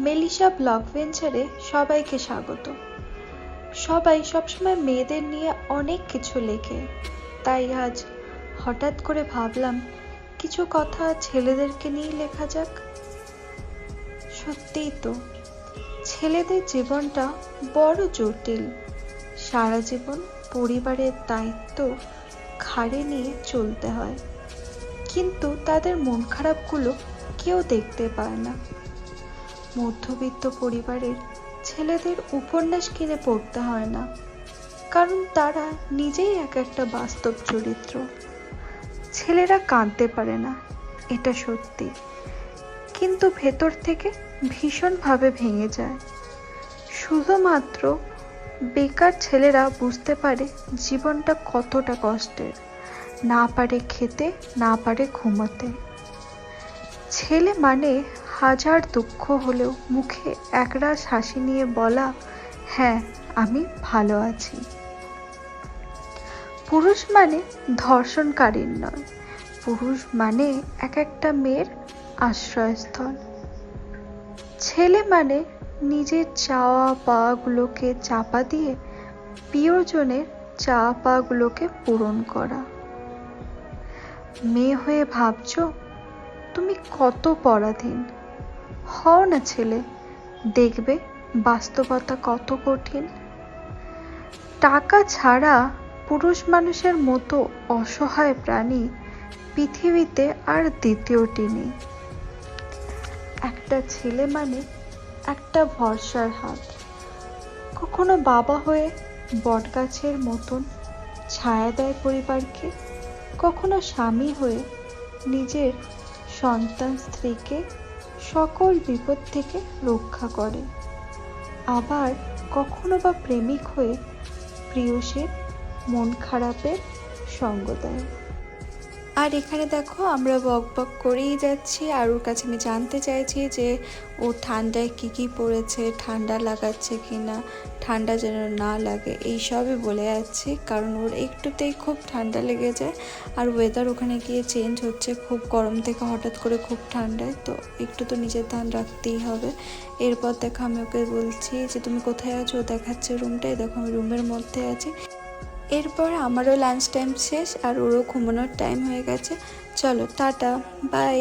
Manisha blog ভেঞ্চারে সবাইকে স্বাগত। সবাই সবসময় মেয়েদের নিয়ে অনেক কিছু লেখে। তাই আজ হঠাৎ করে ভাবলাম, কিছু কথা ছেলেদেরকে নিয়ে লেখা যাক। সত্যিই তো, ছেলেদের জীবনটা বড় জটিল। সারা জীবন পরিবারের দায়িত্ব ঘাড়ে নিয়ে চলতে হয়। কিন্তু তাদের মন খারাপগুলো কেউ দেখতে পায় না। মধ্যবিত্ত পরিবারের ছেলেদের উপন্যাস কিনে পড়তে হয় না, কারণ তারা নিজেই এক একটা বাস্তব চরিত্র। ছেলেরা কাঁদতে পারে না, এটা সত্যি। কিন্তু ভেতর থেকে ভীষণভাবে ভেঙে যায়। শুধুমাত্র বেকার ছেলেরা বুঝতে পারে জীবনটা কতটা কষ্টের, না পারে খেতে, না পারে ঘুমাতে। ছেলে মানে হাজার দুঃখ হলেও মুখে একরাশ হাসি নিয়ে বলা হ্যাঁ আমি ভালো আছি। পুরুষ মানে ধর্ষণকারীর নয়, পুরুষ মানে এক একটা মেয়ের আশ্রয়স্থল। ছেলে মানে নিজের চাওয়া পাওয়াগুলোকে চাপা দিয়ে প্রিয়জনের চাওয়া পাওয়াগুলোকে পূরণ করা। মেয়ে হয়ে ভাবছ তুমি কত পরাধীন। হও না ছেলে, দেখবে বাস্তবতা কত কঠিন। টাকা ছাড়া পুরুষ মানুষের মতো অসহায় প্রাণী পৃথিবীতে আর দ্বিতীয়টি নেই। একটা ছেলে মানে একটা ভরসার হাত। কখনো বাবা হয়ে বটগাছের মতন ছায়া দেয় পরিবারকে, কখনো স্বামী হয়ে নিজের সন্তান স্ত্রীকে সকল বিপদ থেকে রক্ষা করে। আবার কখনো বা প্রেমিক হয়ে প্রিয়সের মন খারাপের সঙ্গ দেয়। আর এখানে দেখো, আমরা বক বক করেই যাচ্ছি। আর ওর কাছে আমি জানতে চাইছি যে ও ঠান্ডায় কি কি পড়েছে, ঠান্ডা লাগাচ্ছে কি না, ঠান্ডা যেন না লাগে, এই সবই বলে যাচ্ছি। কারণ ওর একটুতেই খুব ঠান্ডা লেগে যায়। আর ওয়েদার ওখানে গিয়ে চেঞ্জ হচ্ছে, খুব গরম থেকে হঠাৎ করে খুব ঠান্ডায়। তো একটু তো নিজের ধ্যান রাখতেই হবে। এরপর দেখো আমি ওকে বলছি যে, তুমি কোথায় আছো? ও দেখাচ্ছে রুমটাই দেখো আমি রুমের মধ্যে আছি। এরপর আমারও লাঞ্চ টাইম শেষ আর ওরও ঘুমানোর টাইম হয়ে গেছে। চলো টাটা বাই